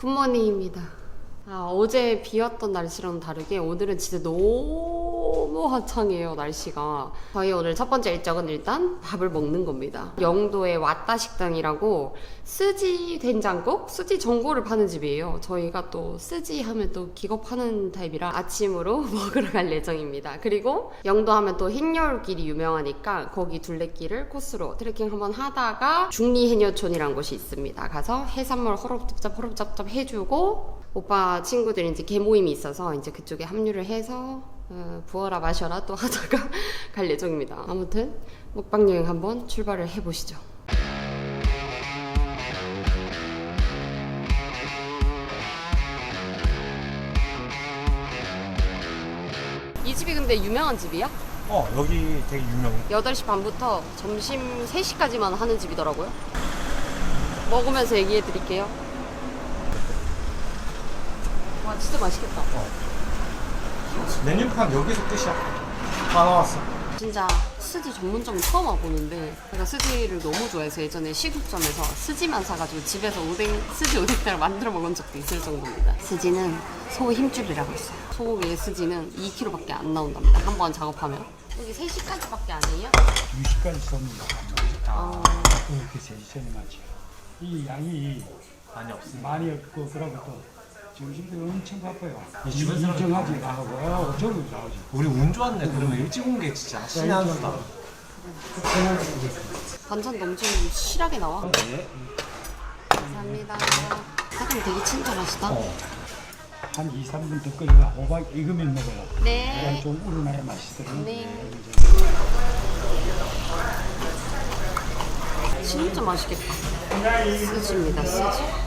굿모닝입니다. 아, 어제 비왔던 날씨랑 다르게 오늘은 진짜 너무 화창해요, 날씨가. 저희 오늘 첫 번째 일정은 일단 밥을 먹는 겁니다. 영도의 왔다 식당이라고 스지 된장국, 스지 전골을 파는 집이에요. 저희가 또 스지 하면 또 기겁하는 타입이라 아침으로 먹으러 갈 예정입니다. 그리고 영도 하면 또 흰여울길이 유명하니까 거기 둘레길을 코스로 트레킹 한번 하다가 중리해녀촌이라는 곳이 있습니다. 가서 해산물 허럽잡잡 허럽잡잡 해주고 오빠 친구들이 이제 개모임이 있어서 이제 그쪽에 합류를 해서 어, 부어라 마셔라 또 하다가 갈 예정입니다. 아무튼 먹방 여행 한번 출발을 해보시죠. 이 집이 근데 유명한 집이야? 어 여기 되게 유명해 8시 반부터 점심 3시까지만 하는 집이더라고요. 먹으면서 얘기해 드릴게요. 와, 진짜 맛있겠다. 메뉴판 여기서 끝이야 다 나왔어 진짜 스지 전문점 처음 와보는데 제가 스지를 너무 좋아해서 예전에 시국점에서 스지만 사가지고 집에서 오뎅, 스지 오뎅탕을 만들어 먹은 적도 있을 정도입니다. 스지는 소 힘줄이라고 있어요. 소고기의 스지는 2kg밖에 안 나온답니다. 한 번 작업하면. 여기 3시까지밖에 안 해요? 2시까지 섭니다. 어, 그렇게 세션이 맞죠. 이 양이 많이 없어 많이 없고 그러고 또 점심도 엄청 바빠요. 이 주변 사람- 일정하지 나하고 저기 나오지. 우리 운 좋았네 그러면 일찍 온 게 진짜 신의 한 수다 반찬도 엄청 실하게 나와. 감사합니다. 사장님 되게 친절하시다. 어. 한 2, 3분 더 끓여가 호박 익으면 먹어요. 그냥 네. 좀 우러나야 맛있거든요. 네. 진짜 맛있겠다. 스지입니다, 스지. 맛있다.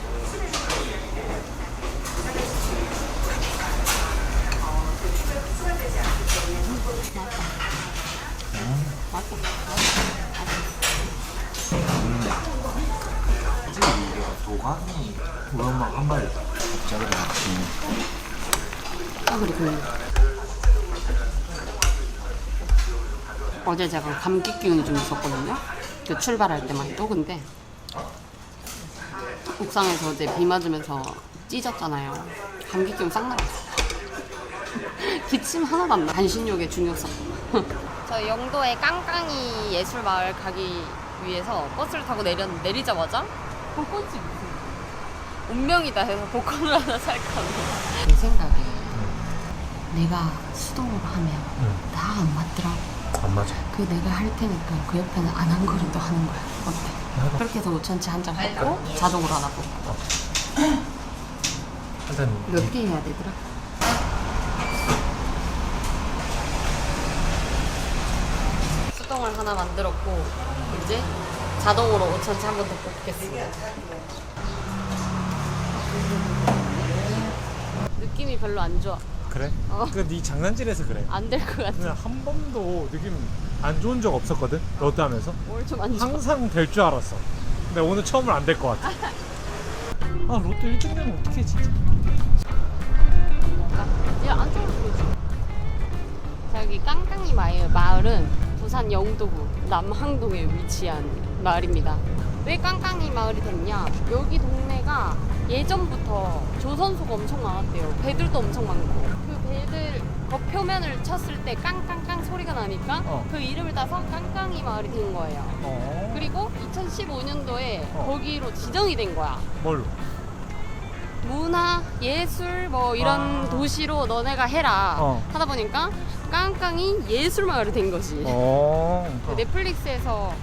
도감이 엄마 한발 먹자 그래 아, 그리고 어제 제가 감기 기운이 좀 있었거든요. 그 출발할 때만 해도 근데 옥상에서 어제 비 맞으면서 찢었잖아요. 감기 기운 싹 나갔어. 기침 하나도 안 나. 반신욕의 중요성. 저 영도의 깡깡이 예술마을 가기 위해서 버스를 타고 내렸 내리자마자 복권집 무슨 운명이다 해서 복권을 하나 살까 합니다. 내 생각에 내가 수동으로 하면 다안 맞더라고. 안 맞아 그 내가 할 테니까 그 옆에는 안 한 거를 또 하는 거야. 어때? 그렇게 해서 5천치 한 장 뽑고 자동으로 하나 뽑고. 일단 몇 개 해야 되더라? 수동을 하나 만들었고 이제 자동으로 5천치 한 번 더 뽑겠습니다. 느낌이 별로 안 좋아. 그래? 어. 그네 장난질해서 그래 안 될 것 같아. 그냥 한 번도 느낌 안 좋은 적 없었거든 롯데 하면서 뭘좀안 좋아. 항상 될 줄 알았어 근데 오늘 처음은 안될 것 같아 아 롯데 일찍 되면 어떡해 진짜 야, 안쪽으로 보여줘. 자, 여기 깡깡이 마을, 마을은 부산 영도구 남항동에 위치한 마을입니다. 왜 깡깡이 마을이 됐냐? 여기 동네가 예전부터 조선소가 엄청 많았대요. 배들도 엄청 많고. 그 배들 겉 표면을 쳤을 때 깡깡깡 소리가 나니까 어. 그 이름을 따서 깡깡이 마을이 된 거예요. 어 그리고 2015년도에 어. 거기로 지정이 된 거야. 뭘로? 문화, 예술 뭐 이런 아. 도시로 너네가 해라 어. 하다 보니까 깡깡이 예술 마을이 된 거지. 어 그 넷플릭스에서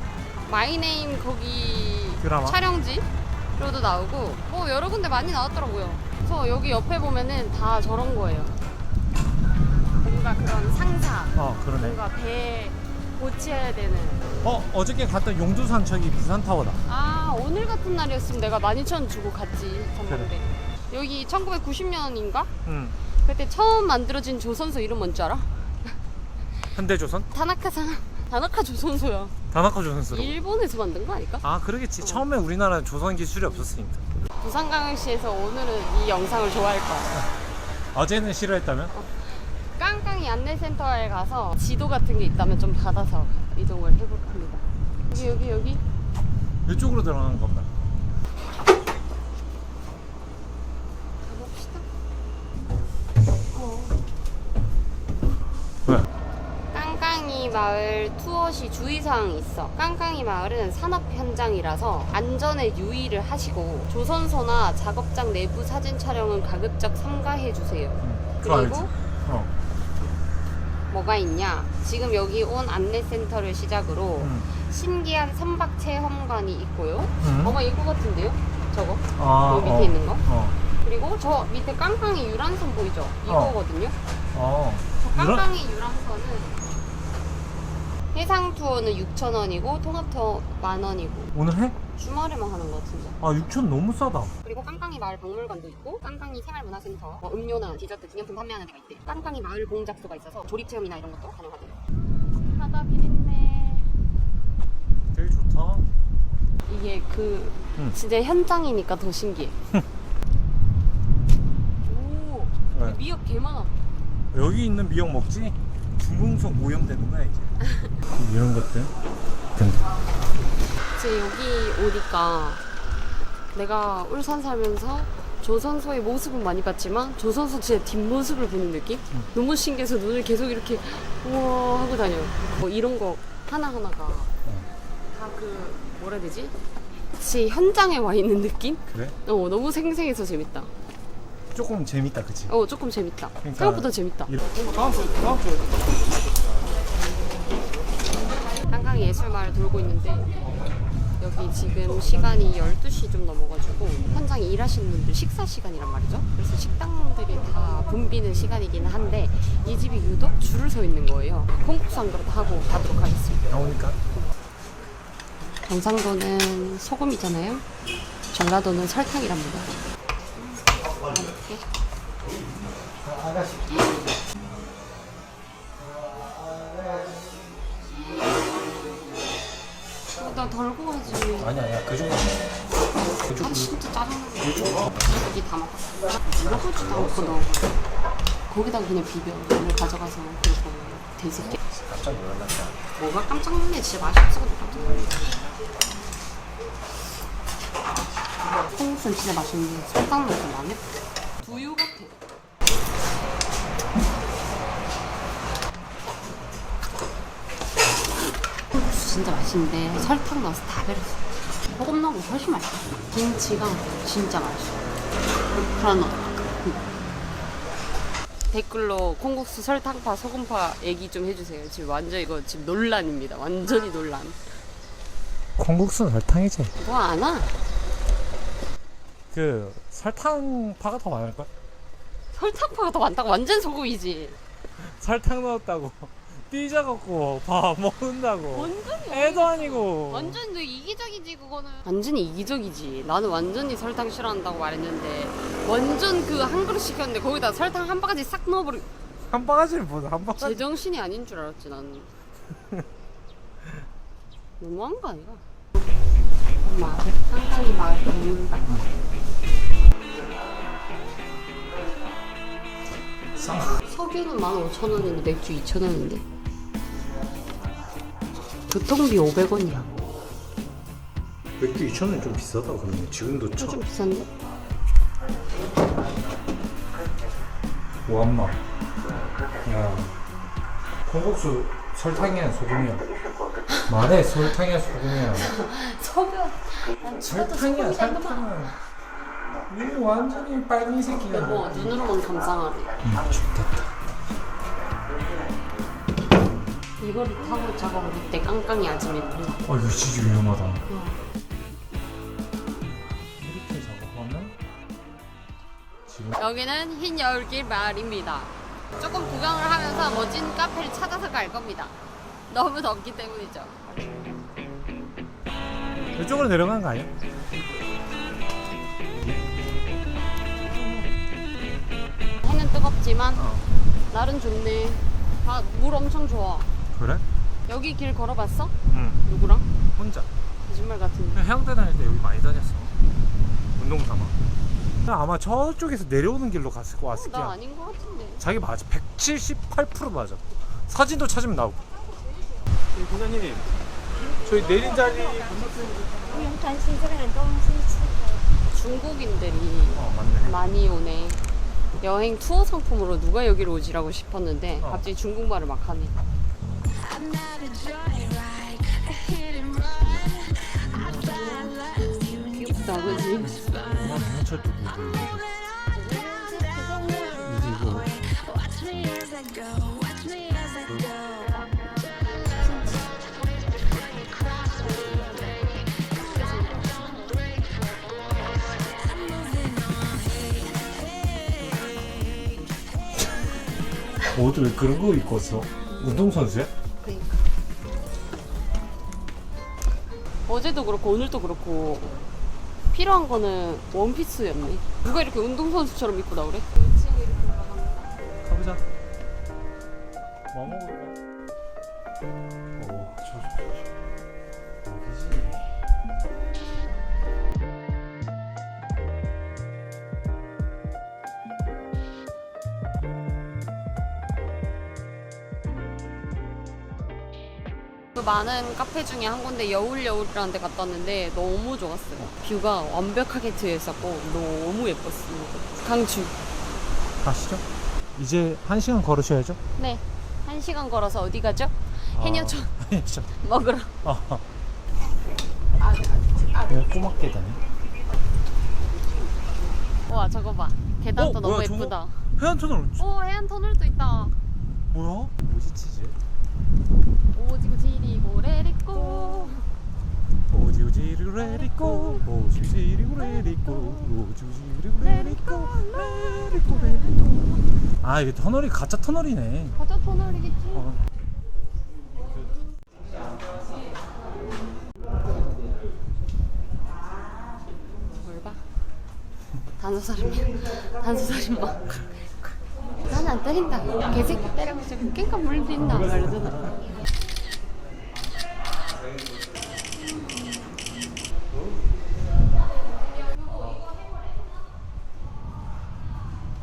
마이네임 거기 드라마? 촬영지로도 나오고 뭐 여러 군데 많이 나왔더라고요. 그래서 여기 옆에 보면은 다 저런 거예요. 뭔가 그런 상사, 어 그러네 뭔가 배 고쳐야 되는. 어 어저께 갔던 용두산 저기 부산타워다 아 오늘 같은 날이었으면 내가 12,000원 주고 갔지 전망대. 여기 1990년인가? 응 그때 처음 만들어진 조선소 이름 뭔지 알아? 현대조선? 다나카상 다나카 조선소야. 다나카 조선소로 일본에서 만든 거 아닐까? 아 그러겠지 처음에 우리나라는 조선 기술이 없었으니까 부산광역시에서 오늘은 이 영상을 좋아할 거야. 어제는 싫어했다면? 깡깡이 안내센터에 가서 지도 같은 게 있다면 좀 받아서 이동을 해볼 겁니다. 여기 여기 여기 이쪽으로 들어가는 건가? 마을 투어시 주의사항이 있어. 깡깡이 마을은 산업 현장이라서 안전에 유의를 하시고 조선소나 작업장 내부 사진 촬영은 가급적 삼가해 주세요. 그거 그리고? 어. 뭐가 있냐? 지금 여기 온 안내센터를 시작으로 응. 신기한 선박 체험관이 있고요. 응. 뭐가 이거 같은데요? 저거? 아, 여기 밑에 어. 있는 거? 어. 그리고 저 밑에 깡깡이 유람선 보이죠? 이거거든요. 어. 저 유람- 깡깡이 유람선은 해상 투어는 6,000원이고 통합 투어 만 원이고 오늘 해? 주말에만 하는 것 같은데. 아 6천 너무 싸다. 그리고 깡깡이 마을 박물관도 있고 깡깡이 생활문화센터 뭐 음료나 디저트 기념품 판매하는 데가 있대. 깡깡이 마을 공작소가 있어서 조립 체험이나 이런 것도 가능하대요. 바다 비린내. 되게 좋다. 이게 그 응. 진짜 현장이니까 더 신기해. 오, 왜? 미역 개 많아. 여기 있는 미역 먹지? 중궁성 오염되는 거야 이제. 이런 것들. 근데 이제 여기 오니까 내가 울산 살면서 조선소의 모습은 많이 봤지만 조선소 진짜 뒷모습을 보는 느낌? 너무 신기해서 눈을 계속 이렇게 우와 하고 다녀. 뭐 이런 거 하나하나가 다 그 뭐라 해야 되지? 제 현장에 와 있는 느낌? 그래? 어 너무 생생해서 재밌다. 조금 재밌다 그치? 어 조금 재밌다. 그러니까 생각보다 재밌다. 이런- 다음 주 다음 주. 한강 예술마을 돌고 있는데 여기 지금 시간이 12시 좀 넘어가지고 현장에 일하시는 분들 식사 시간이란 말이죠. 그래서 식당들이 다 붐비는 시간이긴 한데 이 집이 유독 줄을 서 있는 거예요. 콩국수 한 그릇 하고 가도록 하겠습니다. 나오니까. 경상도는 소금이잖아요. 전라도는 설탕이랍니다. 이렇게. 어, 나 덜고 가지. 아니 아니야 그 정도. 아 진짜 짜증나. 여기 다 먹었어. 물어보지도 않고 넣어. 거기다가 그냥 비벼. 오늘 가져가서 그리고 대새끼. 깜짝 놀랐다. 뭐가 깜짝 놀래. 진짜 맛이 없어가지고 깜짝 놀래. 콩국수는 진짜 맛있는데 설탕 넣으면 안 해? 두유 같아. 진짜 맛있는데 설탕 넣어서 다 베렸어. 소금 넣으면 훨씬 맛있어. 김치가 진짜 맛있어. 그런 댓글로 콩국수 설탕파 소금파 얘기 좀 해주세요. 지금 완전 이거 지금 논란입니다. 완전히 논란. 콩국수는 설탕이지. 뭐 아나? 그 설탕 파가 더 많을 걸? 설탕파가 더 많다고 완전 소금이지. 설탕 넣었다고 삐져 갖고 밥 먹는다고. 완전히 애도 아니고. 완전 너 이기적이지 그거는. 완전히 이기적이지. 나는 완전히 설탕 싫어한다고 말했는데 완전 그 한 그릇 시켰는데 거기다 설탕 한 바가지 싹 넣어버리. 한 바가지를 보자 한 바가지. 제정신이 아닌 줄 알았지 나는. 너무한 거 아니야? 마을 깡깡이 마을 박물관. 석유는 15,000원인데 맥주 2,000원인데 교통비 500원이야 맥주 2,000원 좀 비싸다 그러면 지금도 차. 좀 비싼데? 오한마. 야. 콩국수 설탕이야 소금이야. 말해 설탕이야 소금이야. 석유 설탕이야 설탕. 이거 완전히 빨간 새끼야. 여보 눈으로만 감상하래 음, 좋겠다. 이거를 타고 작업을 했대 깡깡이 아침에 아 이거 진짜 위험하다. 이렇게 작업하면 지금 여기는 흰 여울길 마을입니다 조금 구경을 하면서 멋진 카페를 찾아서 갈 겁니다 너무 덥기 때문이죠 이쪽으로 내려가는 거 아니야? 뜨겁지만 어. 날은 좋네. 아, 물 엄청 좋아. 그래? 여기 길 걸어봤어? 응. 누구랑? 혼자. 거짓말 같은데. 해양대 다닐 때 여기 많이 다녔어. 운동 삼아. 아마 저쪽에서 내려오는 길로 갔을 거 같을 어, 나 거야. 아닌 것 같은데. 자기 맞아. 178% 맞아. 사진도 찾으면 나오고. 네, 부장님, 저희 내린 자리 중국인들이 어, 맞네. 많이 오네. 여행 투어 상품으로 누가 여기로 오지라고 싶었는데 어. 갑자기 중국말을 막 하네 귀엽다, 그지? 경찰도 보고. 이거 어디 왜 그런 거 입고 왔어? 운동선수야? 그니까. 어제도 그렇고 오늘도 그렇고 필요한 거는 원피스였네. 누가 이렇게 운동선수처럼 입고 나오래? 그 많은 카페 중에 한 군데 여울여울이라는 데 갔다 왔는데 너무 좋았어요. 뷰가 완벽하게 트여 있었고 너무 예뻤습니다. 강추. 가시죠. 이제 한 시간 걸으셔야죠. 네. 한 시간 걸어서 어디 가죠? 해녀촌 아, 해녀촌. 먹으러. 아. 왜 꼬막 계단이? 와 저거 봐. 계단도 어, 너무 뭐야, 저거? 예쁘다. 해안터널 오 해안 터널도 있다. 뭐야? 뭐지 치즈? 오지고 지리고 레리꼬. 오 지오지리고 레리꼬 오지오지리고 레리꼬 오지오지리고 레리꼬 레리꼬 레리꼬 아 이게 터널이 가짜 터널이네 가짜 터널이겠지. 어. 뭘 봐? 단소살인마. 단소살인마. 나는 안 때린다. 개새끼 지금 깽까 물린다. 말잖아.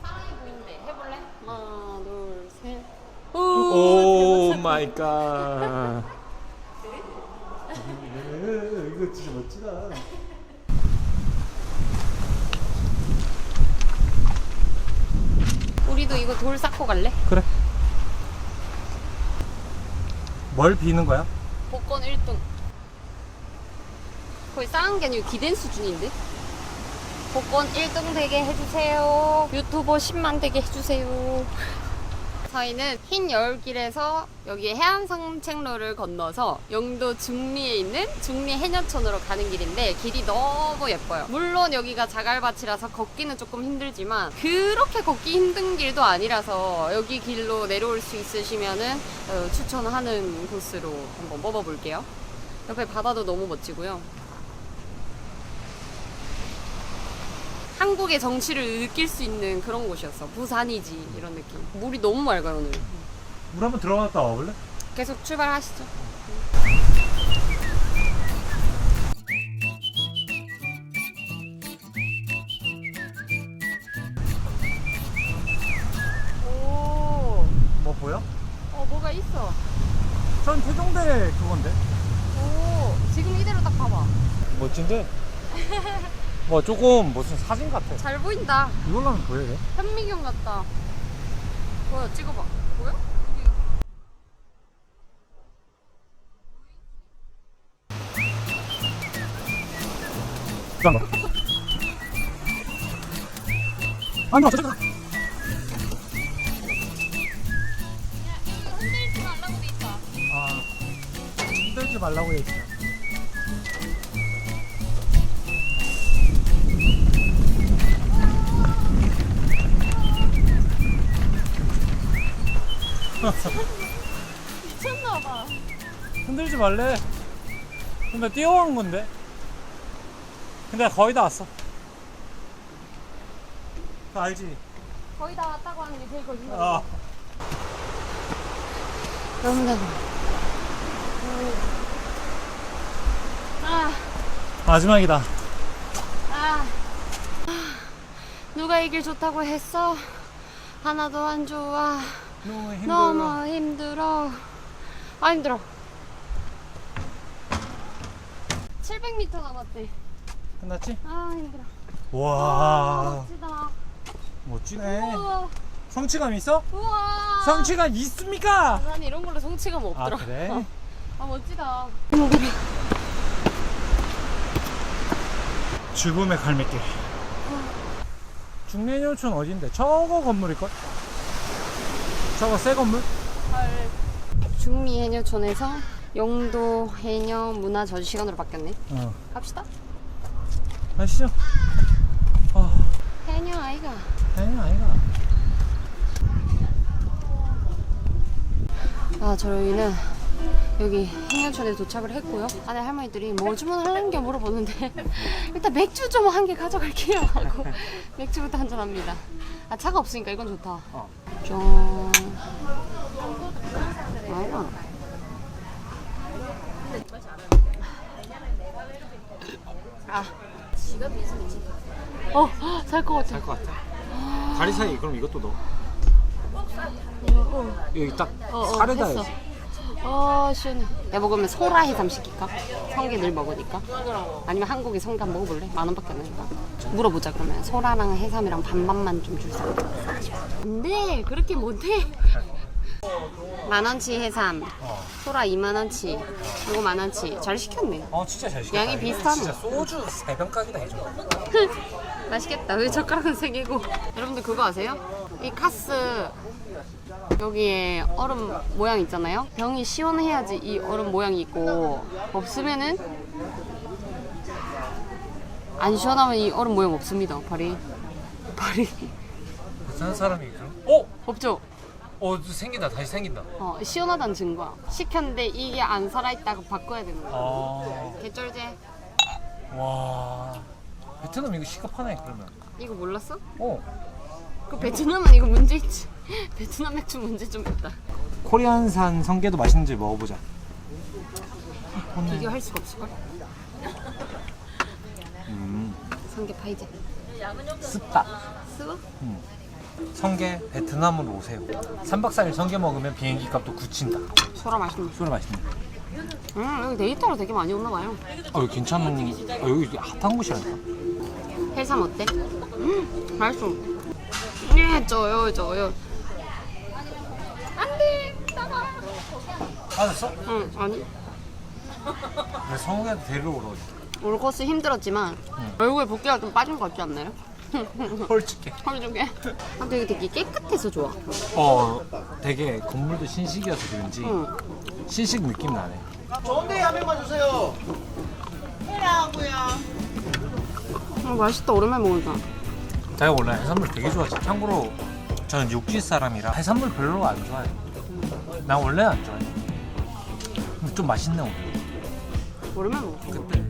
사랑이 보이는데 해볼래? 하나, 둘, 셋. 오 마이 갓 이거 진짜 멋지다 우리도 이거 돌 쌓고 갈래? 그래 뭘 비는 거야? 복권 1등. 거의 쌓은 게 아니고 기댄 수준인데? 복권 1등 되게 해주세요. 유튜버 10만 되게 해주세요. 저희는 흰 여울길에서 여기 해안 산책로를 건너서 영도 중리에 있는 중리 해녀촌으로 가는 길인데 길이 너무 예뻐요. 물론 여기가 자갈밭이라서 걷기는 조금 힘들지만 그렇게 걷기 힘든 길도 아니라서 여기 길로 내려올 수 있으시면은 어, 추천하는 코스로 한번 뽑아볼게요. 옆에 바다도 너무 멋지고요. 한국의 정취를 느낄 수 있는 그런 곳이었어. 부산이지 이런 느낌. 물이 너무 맑아요 오늘. 물 한번 들어갔다 와볼래? 계속 출발하시죠. 오, 뭐 보여? 어 뭐가 있어. 전 태종대 그건데 오, 지금 이대로 딱 봐봐. 멋진데? 뭐 조금 무슨 사진 같아 잘 보인다. 이걸로 하면 보여요? 현미경 같다. 뭐야, 찍어봐. 보여? 잠깐 아니 어 잠깐 흔들지 말라고 돼 있다. 아 흔들지 말라고 했어 미쳤나봐. 흔들지 말래 근데 뛰어간 건데 근데 거의 다 왔어 그거 알지? 거의 다 왔다고 하는 게 제일 거짓말. 아 여러분들. 아, 마지막이다 아. 누가 이길 좋다고 했어? 하나도 안 좋아. 너무 힘들어 너무 힘들어. 아 힘들어. 700m 남았대. 끝났지? 아 힘들어. 아, 와 멋지다. 멋지네 우와. 성취감 있어? 우와. 성취감 있습니까? 난 이런 걸로 성취감 아 없더라. 그래? 어. 아 멋지다. 죽음의 갈매길 중내년촌 어딘데? 저거 건물일걸? 저거 새 건물? 중미 해녀촌에서 영도 해녀 문화 전시관으로 바뀌었네. 어 갑시다. 가시죠 아 해녀 아이가. 아니야 아니가 아 저희는 여기 해녀촌에 도착을 했고요. 안에 할머니들이 뭐 주문하려는 게 물어보는데 일단 맥주 좀 한 개 가져갈게요 하고 맥주부터 한잔 합니다. 아 차가 없으니까 이건 좋다. 어. 짠. 아이가. 아. 어, 살 것 같아. 것 같아 다리 사이 그럼 이것도 넣어 여기 딱 어, 어, 사르다 했어. 여기 아 시원해. 내가 먹으면 소라 해삼 시킬까? 성게 늘 먹으니까. 아니면 한국에 성게 한 먹어볼래? 만 원밖에 안 하니까. 물어보자 그러면 소라랑 해삼이랑 반반만 좀 줄사. 안돼 그렇게 못해. 만 원치 해삼, 어. 소라 2만 원치, 이거 만 원치. 잘 시켰네. 어 진짜 잘 시켰다 양이 비슷하네. 진짜 소주 3병 깍이다 해줘 맛있겠다. 왜 젓가락은 세 개고? 여러분들 그거 아세요? 이 카스 여기에 얼음 모양 있잖아요. 병이 시원해야지 이 얼음 모양이 있고 없으면은 안 시원하면 이 얼음 모양 없습니다. 발이 발이 사는 사람이 그럼 어? 없죠. 어 생긴다 다시 생긴다 어, 시원하다는 증거야. 시켰는데 이게 안 살아있다가 바꿔야 되는 거야. 아... 개쩔제. 와 베트남 이거 시급하네 그러면 이거 몰랐어? 어 그 베트남은 이거 문제 있지. 베트남 맥주 문제 좀 있다. 코리안산 성게도 맛있는지 먹어보자 비교할 수가 없을걸? 음 성게 파이제. 습다 쓰고? 성게 베트남으로 오세요 3박 4일 성게 먹으면 비행기 값도 굳힌다 소라 맛있네. 소리 맛있네 음, 여기 데이터로 되게 많이 오나 봐요. 어 여기 괜찮은 어, 여기 핫한 곳이라니까 해삼 어때? 음, 맛있어. 네, 저요, 저요. 안 돼, 나가. 맞았어? 응, 아니. 내 성게한테 데리러 오러 올 코스 힘들었지만 얼굴에 붓기가 좀 빠진 것 같지 않나요? 홀쭉해 하루 종일. 아, 되게 되게 깨끗해서 좋아. 어 되게 건물도 신식이어서 그런지 응. 신식 느낌 나네 어, 맛있다. 오랜만에 먹으니까. 제가 원래 해산물 되게 좋아해요 참고로 저는 육지 사람이라 해산물 별로 안 좋아해요 난 원래 안 좋아해 좀 맛있네 오늘 오랜만에 먹어. 그때